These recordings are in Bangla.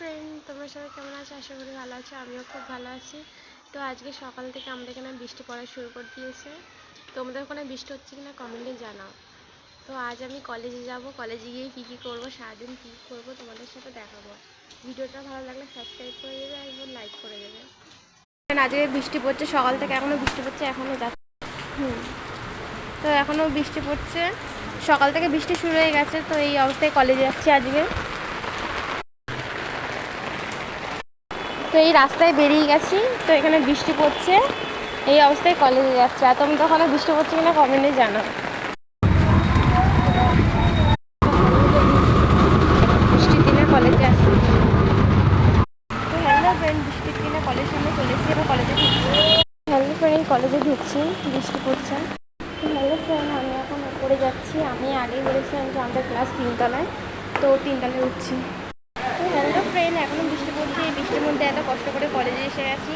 ফ্রেন্ড তোমরা সবাই কেমন আছো? আশা করি ভালো আছো, আমিও খুব ভালো আছি। তো আজকে সকাল থেকে আমাদের এখানে বৃষ্টি পড়া শুরু করে দিয়েছে। তোমাদের ওখানে বৃষ্টি হচ্ছে কিনা কমেন্টে জানাও। তো আজ আমি কলেজে যাব কলেজে গিয়ে কী কী করব, সারাদিন কী করব তোমাদের সাথে দেখাবো। ভিডিওটা ভালো লাগলে সাবস্ক্রাইব করে দেবে একবার লাইক করে দেবে। আজকে বৃষ্টি পড়ছে, সকাল থেকে এখনও বৃষ্টি পড়ছে এখনও যাচ্ছে হুম। তো এখনও বৃষ্টি পড়ছে। সকাল থেকে বৃষ্টি শুরু হয়ে গেছে, তো এই অবস্থায় কলেজে যাচ্ছি আজকে। তো এই রাস্তায় বেরিয়ে গেছি। তো এখানে বৃষ্টি পড়ছে। এই অবস্থায় কলেজে যাচ্ছে। আর তুমি তখন বৃষ্টি পড়ছে কিনা কমেন্টে জানাও। বৃষ্টির দিনে কলেজে আসছি। তো হ্যালো ফ্রেন্ড বৃষ্টির দিনে কলেজ সামনে চলে এসেছি এবার কলেজে ঢুকছি। হ্যালো ফ্রেন্ড কলেজে ঢুকছি বৃষ্টি পড়ছে। হ্যালো ফ্রেন্ড আমি এখন উপরে যাচ্ছি। আমি আগেই বলেছিলাম যে আমাদের ক্লাস তিনতলায় তো তিনতলায় উঠছি। হ্যালো ফ্রেন্ড এখনও এই বৃষ্টির মধ্যে এত কষ্ট করে কলেজে এসে গেছি।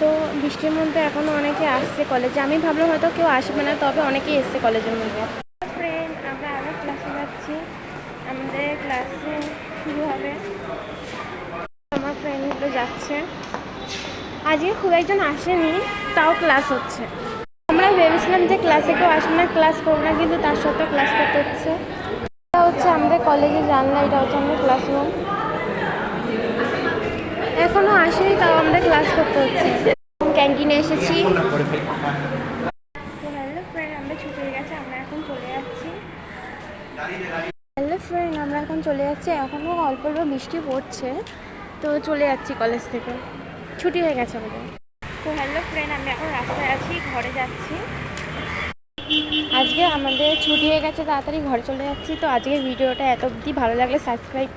তো বৃষ্টির মধ্যে এখনও অনেকে আসছে কলেজে। আমি ভাবলাম হয়তো কেউ আসবে না, তবে অনেকেই এসছে কলেজের মধ্যে। ফ্রেন্ড আমরা আবার ক্লাসে যাচ্ছি। আমাদের ক্লাসে শুরু হবে। আমার ফ্রেন্ডগুলো যাচ্ছে। আজকে খুব একজন আসেনি, তাও ক্লাস হচ্ছে। আমরা ভেবেছিলাম যে ক্লাসে কেউ আসবে না ক্লাস করব না, কিন্তু তার সত্ত্বেও ক্লাস করতে হচ্ছে। এটা হচ্ছে আমাদের কলেজে জানলা, এটা হচ্ছে আমাদের ক্লাসরুম এখনও আসেনি তাও আমাদের ক্লাস করতে হচ্ছে। ক্যান্টিনে এসেছি। হ্যালো ফ্রেন্ড আমরা ছুটি গেছে আমরা এখন চলে যাচ্ছি। হ্যালো ফ্রেন্ড আমরা এখন চলে যাচ্ছি এখনও অল্প অল্প বৃষ্টি পড়ছে তো চলে যাচ্ছি কলেজ থেকে। ছুটি হয়ে গেছে আমাদের। তো হ্যালো ফ্রেন্ড আমি এখন রাস্তায় আছি ঘরে যাচ্ছি। আজকে আমাদের ছুটি হয়ে গেছে তাড়াতাড়ি ঘরে চলে যাচ্ছি তো আজকের ভিডিওটা এত অবধি ভালো লাগলে সাবস্ক্রাইব